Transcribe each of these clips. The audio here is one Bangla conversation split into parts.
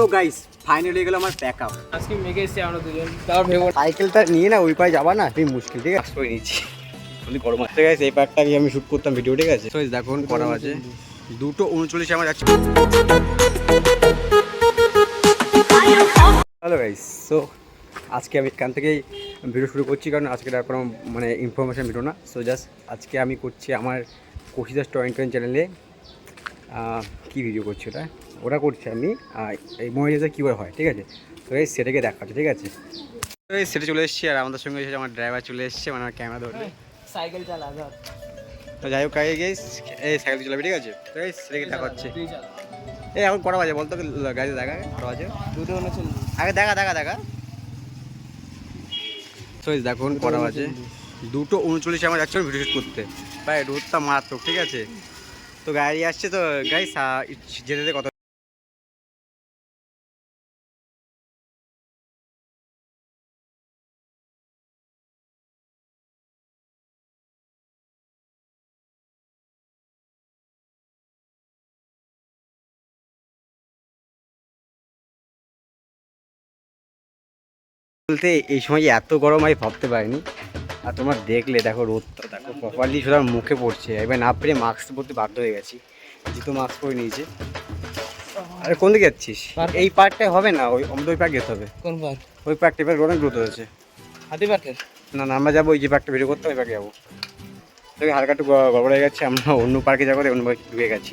সো গাইস ফাইনালি হয়ে গেল আমার প্যাক আপ আজকে মেঘে এসছে আমরা দুজন। তাও ভেবো সাইকেলটা নিয়ে না ওই পায়ে যাবা না তুই মুশকিল ঠিক আছে? করে নিচ্ছি। গরম আছে। গাইস এই প্যাকটা আমি শুট করতাম ভিডিও ঠিক আছে? দেখুন করা আছে দুটো উনচল্লিশে আমার যাচ্ছে। হ্যালো গাইস সো আজকে আমি এখান থেকেই ভিডিও শুরু করছি কারণ আজকে আর কোনো মানে ইনফরমেশান ভিডিও না। সো জাস্ট আজকে আমি করছি আমার কোশিদাস টোয়েন্টি টোয়েন্টি চ্যানেলে কী ভিডিও করছি ওটা? ওটা করছি আমি এই মহিলাদের কীভাবে হয় ঠিক আছে? তো এই সেটাকে দেখাচ্ছে ঠিক আছে? তো এই সেটে চলে এসেছি আর আমাদের সঙ্গে এসেছে আমার ড্রাইভার চলে এসেছে মানে আমার ক্যামেরা ধরবে সাইকেল চালা ধর। তো যাই হোক আগে গেস এই সাইকেল চালাবি ঠিক আছে? তো এই সেটাকে দেখাচ্ছে। এই এখন কটা বাজে বলতো? গাড়ি দেখা কটা বাজে? দুটো আগে দেখা দেখা দেখা। তো এই দেখুন কটা বাজে। দুটো উনচল্লিশে আমার যাচ্ছিলাম ভিডিও শুট করতে। প্রায় রোদটা মারাত্মক ঠিক আছে? তো গাড়ি আসছে তো গাড়ি যেতে যেতে কত বলতে এই সময় এত গরম, আমি ভাবতে পারিনি। আর তোমার দেখলে দেখো রোদটা দেখো প্রপারলি শুধু মুখে পড়ছে। এবার না পেরে মাস্ক পরতে বাধ্য হয়ে গেছি। জিতো মাস্ক পরে নিয়েছে। আরে কোন দিকে যাচ্ছিস। এই পার্কটাই হবে না? ওই আমাদের ওই পার্ক যেতে হবে। কোন পার্ক? ওই পার্কটা এবার অনেক গ্রোথ হয়েছে। হাতি পার্কের? না না আমরা যাব ওই যে পার্কটা ভিডিও করতে ওই পার্কে যাব। তো হালকা একটু গড়বড় হয়ে গেছে আমরা অন্য পার্কে যাব অন্য পার্কে ঢুকে গেছি।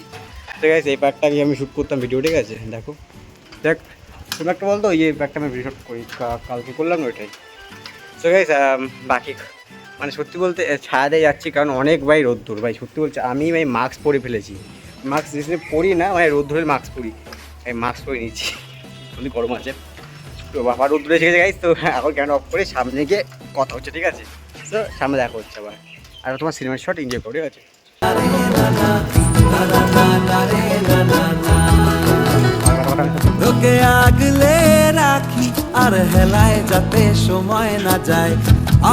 ঠিক আছে এই পার্কটা আমি শ্যুট করতাম ভিডিও ঠিক আছে? দেখো। দেখ তুমি একটা বলতো ওই যে পার্কটা আমি ভিডিও শ্যুট করি কালকে করলাম ওইটাই। তো গাইস বাকি মানে সত্যি বলতে ছায়াতে যাচ্ছি কারণ অনেক ভাই রোদ্দুর। ভাই, সত্যি বলছে আমি ভাই মাস্ক পরে ফেলেছি। মাস্ক যেসে পরি না মানে রোদ ধরে মাস্ক পরি। আমি মাস্ক পরে নিচ্ছি। খুবই গরম আছে। তো বাবা রোদ্দুরে এসে গেছে তো এখন ক্যামেরা অফ করে সামনে গিয়ে কথা হচ্ছে, ঠিক আছে? তো সামনে দেখা হচ্ছে আবার। আর তোমার সিনেমার শট এনজয় করো আছে? রাখি আর হেলায় যাতে সময় না যায়।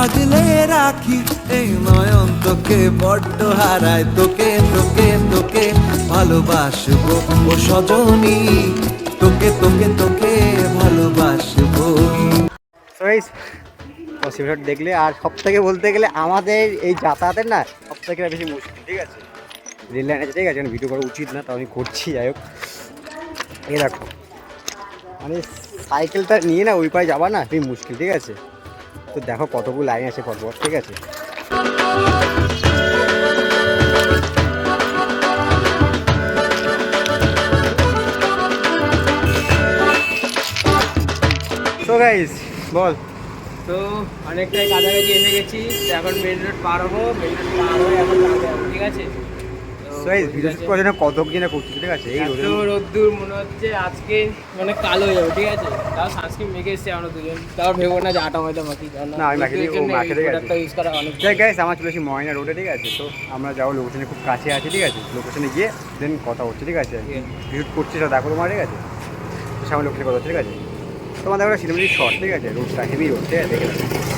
আগলে রাখি এই নয়ন তোকে বড্ড হারায় তোকে তোকে তোকে। ভালোবাসবো ও সজনী, তোকে তোকে তোকে ভালোবাসবো। গাইস দেখলে আর সব থেকে বলতে গেলে আমাদের এই যাতায়াতের না সব থেকে বেশি মুশকিল, ঠিক আছে? রেল লাইন আছে, ঠিক আছে? ভিডিও করা উচিত না, তাও আমি করছি, যাই হোক। এই দেখো মানে সাইকেলটা নিয়ে না ওই পায়ে যাবা না খুবই মুশকিল, ঠিক আছে? তো দেখো কতগুলো লাইন আছে পরপর, ঠিক আছে? তো গাইস বল। তো অনেকটাই কাছাকাছি এসে গেছি এখন মেন রোড পার হব মেন রোড পার হয়ে এখন ঠিক আছে? গাইস ভিডিও ঠিক করার জন্য কত কি না করছি ঠিক আছে এই রোদ্দুর মনে হচ্ছে আজকে মানে কালো হয়ে যাবে ঠিক আছে তাও সানস্ক্রিন মেখে এসছে আমরা দুজন তাও ভেবো না যে আটা ময়দা মাখি কারণ না, আমি মাখিয়ে দিই, ও মাখিয়ে দিয়ে ইউজ করা অনেক যাই গাইস আমার চলে এসেছি ময়না রোডে ঠিক আছে তো আমরা যাব লোকেশনে খুব কাছে আছে ঠিক আছে লোকেশনে গিয়ে দেন কথা হচ্ছে ঠিক আছে। ভিজিট করছি সব দেখো তোমার ঠিক আছে সামনে লোকেশনে কথা হচ্ছে ঠিক আছে তোমাদের একটা সিনেমাটিক শর্ট ঠিক আছে রোডটা হেভি রোড ঠিক আছে দেখে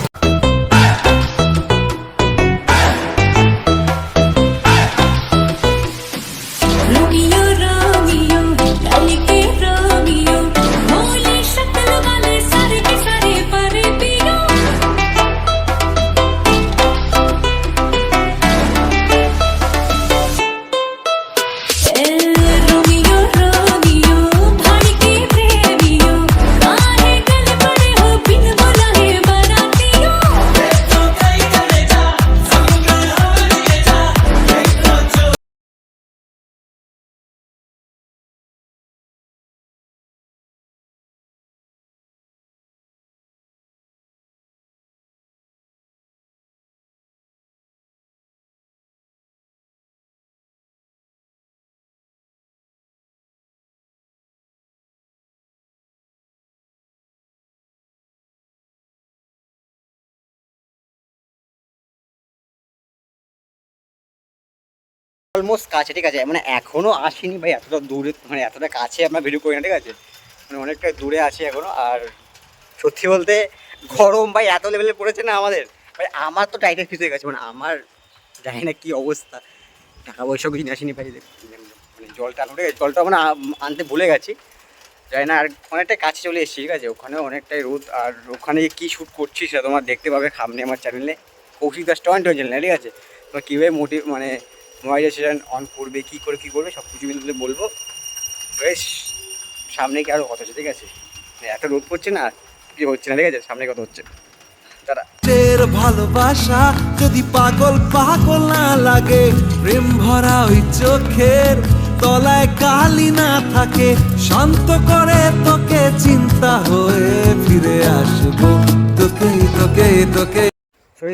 অলমোস্ট কাছে, ঠিক আছে? মানে এখনও আসিনি ভাই, এতটা দূরে মানে এতটা কাছে আমরা ভিডিও করি না, ঠিক আছে? মানে অনেকটা দূরে আছি এখনও, আর সত্যি বলতে গরম ভাই, এত লেভেলে পড়েছে না আমাদের। ভাই, আমার তো টাইটের ফিস হয়ে গেছে মানে আমার জানি না কী অবস্থা। টাকা পয়সা কিছু আসিনি ভাই মানে জলটা উঠে জলটা মানে আনতে ভুলে গেছি। যাই না, আর অনেকটাই কাছে চলে এসেছি, ঠিক আছে? ওখানে অনেকটাই রোদ, আর ওখানে কী শ্যুট করছি সেটা তোমার দেখতে পাবে সামনে আমার চ্যানেলে কৌশিক দাস টোয়েন্টি চ্যানেল ঠিক আছে? তোমার কীভাবে মোটিভ মানে মোবাইলাইজেশন অন করবে, কী করে, কী করবে সব কিছু কিন্তু বলব। বেশ, সামনে কি আরও কত হচ্ছে ঠিক আছে? এত রোদ পড়ছে না, কি হচ্ছে না, ঠিক আছে? সামনে কত হচ্ছে। তারা ভালোবাসা যদি পাগল পাগল না লাগে, প্রেম ভরা ওই চোখের তলায় কালি না থাকে, শান্ত করে তোকে চিন্তা হয়ে ফিরে আসব। তোকে তোকে তোকে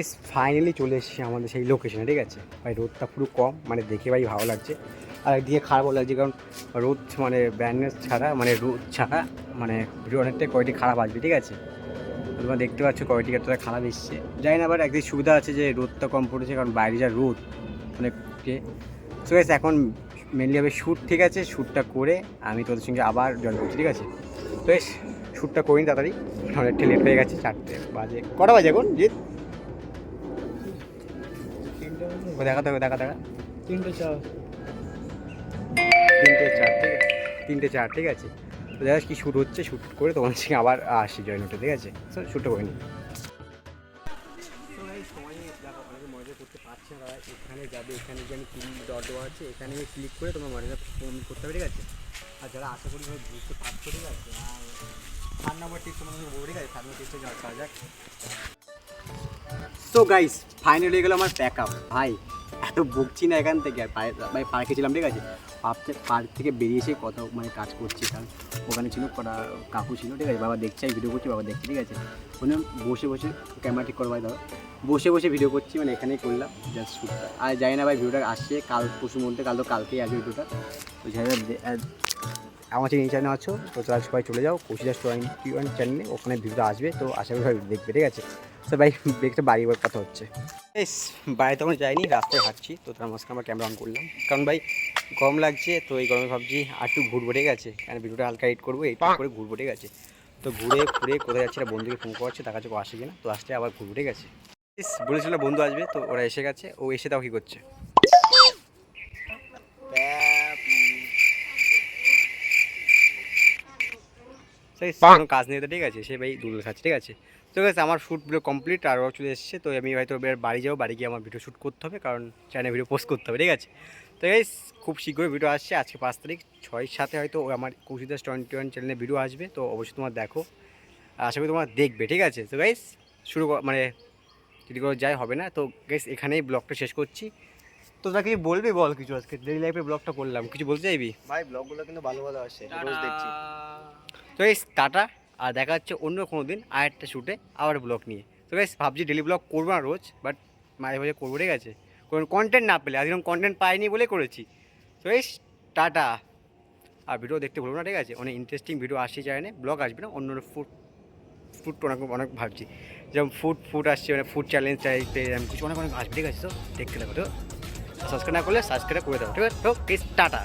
সো এই ফাইনালি চলে এসেছি আমাদের সেই লোকেশনে ঠিক আছে? ভাই, রোদটা পুরো কম মানে দেখে ভাই ভালো লাগছে। আর একদিকে খারাপও লাগছে, কারণ রোদ মানে ব্যান্ডনেস ছাড়া মানে রোদ ছাড়া মানে ভিডিও অনেকটাই কোয়ালিটি খারাপ আসবে, ঠিক আছে? তোমরা দেখতে পাচ্ছ কোয়ালিটি এতটা খারাপ এসছে। জানি না আবার একদিকে সুবিধা আছে যে রোদটা কম পড়েছে, কারণ বাইরে যা রোদ, অনেককে। সো গেছে এখন মেনলি হবে শ্যুট ঠিক আছে? শ্যুটটা করে আমি তোদের সঙ্গে আবার জয়েন করছি, ঠিক আছে? তো শ্যুটটা করিনি তাড়াতাড়ি, অনেকটা লেট হয়ে গেছে, চারটে বাজে, কটা বাজে এখন, জিৎ? দেখা দেখা দেখা দেখা। তিনটে চার। তিনটে চার ঠিক আছে? তিনটে চার ঠিক আছে? তো দেখা কি শ্যুট হচ্ছে। শ্যুট করে তোমার সঙ্গে আবার আসি জয়েন হতে ঠিক আছে? শ্যুটটা করে নিই। মজা করতে পারছে না এখানে যাবে এখানে যে আমি তিন ডট দেওয়া আছে এখানে ক্লিক করে তোমার মজাটা ফোন করতে হবে ঠিক আছে? আর যারা আশা করি ভাই বুঝতে পারছ ঠিক আছে? আর থার্ড নাম্বার টিপস তোমাদের বলব ঠিক আছে? থার্ড নাম্বার টিপসটা যাওয়া যাক। সো গাইস ফাইনালি হয়ে গেলো আমার প্যাক আপ ভাই, এত বকছি না এখান থেকে। ভাই পার্কে ছিলাম, ঠিক আছে? পার্ক পার্ক থেকে বেরিয়ে এসে কত মানে কাজ করছি, কারণ ওখানে ছিল কটা কাকু ছিল, ঠিক আছে? বাবা দেখছে ভিডিও করছি, বাবা দেখছি, ঠিক আছে? ওখানে বসে বসে ক্যামেরা ঠিক করো, ভাই দাও বসে বসে ভিডিও করছি মানে এখানেই করলাম জাস্ট শ্যুটটা আর জানি না, ভাই ভিডিওটা আসছে কাল পরশুর মধ্যে কাল তো কালকেই আসবে ভিডিওটা তো যাই আমার চ্যানেল চ্যানেল আছো, তো তারা সবাই চলে যাও, কৌশিদাস টোয়েন্টি ওয়ান চ্যানেলে ওখানে ভিডিওটা আসবে, তো আশা করি ভাই দেখবে, ঠিক আছে? তো ভাই দেখতে বাড়ি বার কথা হচ্ছে। এস বাইরে তখন যাইনি রাস্তায় হাঁটছি তো তার মাঝখানে আমরা ক্যামেরা অন করলাম। কারণ ভাই গরম লাগছে তো এই গরমে ভাবছি আর একটু ঘুরবো ঠিক আছে কারণ ভিডিওটা হালকা এডিট করব এডিট করে ঘুরবো ঠিক আছে তো ঘুরে ঘুরে কোথায় যাচ্ছে বন্ধুকে ফোন করছে তার কাছে আসে কিনা তো আসলে আবার ঠিক আছে ইস, বলেছিল বন্ধু আসবে তো ওরা এসে গেছে ও এসে তাও কী করছে? কাজ নেই তো ঠিক আছে সে ভাই দুল খাচ্ছে ঠিক আছে। তো আছে আমার শ্যুট ভিডিও কমপ্লিট আর ও চলে এসেছে তো আমি হয়তো এবার বাড়ি যাব বাড়ি গিয়ে আমার ভিডিও শ্যুট করতে হবে কারণ চ্যানেলে ভিডিও পোস্ট করতে হবে ঠিক আছে? তো গাইস খুব শীঘ্রই ভিডিও আসছে আজকে পাঁচ তারিখ ছয় সাথে হয়তো আমার কৌশিদাস টোয়েন্টি ওয়ান চ্যানেলে ভিডিও আসবে তো অবশ্যই তোমার দেখো আর আশা করি তোমার দেখবে ঠিক আছে? তো গাইস শুরু কর- মানে যদি করে যাই হবে না তো গাইস এখানেই ব্লগটা শেষ করছি। তো তোরা কিছু বলবি বল কিছু আজকে ডেলি লাইফে ব্লগটা করলাম কিছু বলতে চাইবি? ভাই ব্লগগুলো কিন্তু ভালো ভালো আসে রোজ দেখছি। তো এই টাটা। আর দেখা হচ্ছে অন্য কোনো দিন আর একটা শ্যুটে আবার ব্লগ নিয়ে। তো বেশ, ভাবছি ডেলি ব্লগ করব না রোজ বাট মাঝে মাঝে করব, ঠিক আছে? কোনো কন্টেন্ট না পেলে, আজকে কন্টেন্ট পাইনি বলে করেছি। তো বেশ, টাটা। আর ভিডিও দেখতে ভুলবো না, ঠিক আছে? অনেক ইন্টারেস্টিং ভিডিও আসছে না ব্লগ আসবে না, অন্য ফুড ফুড অনেক অনেক ভাবছি। যেমন ফুড ফুড আসছে মানে ফুড চ্যালেঞ্জ টাইপের এরকম কিছু অনেক অনেক আসবে, ঠিক আছে? তো দেখতে লাগবে তো সাবস্ক্রাইব না করলে সাবস্ক্রাইব করে দাও, ঠিক আছে? তো টাটা।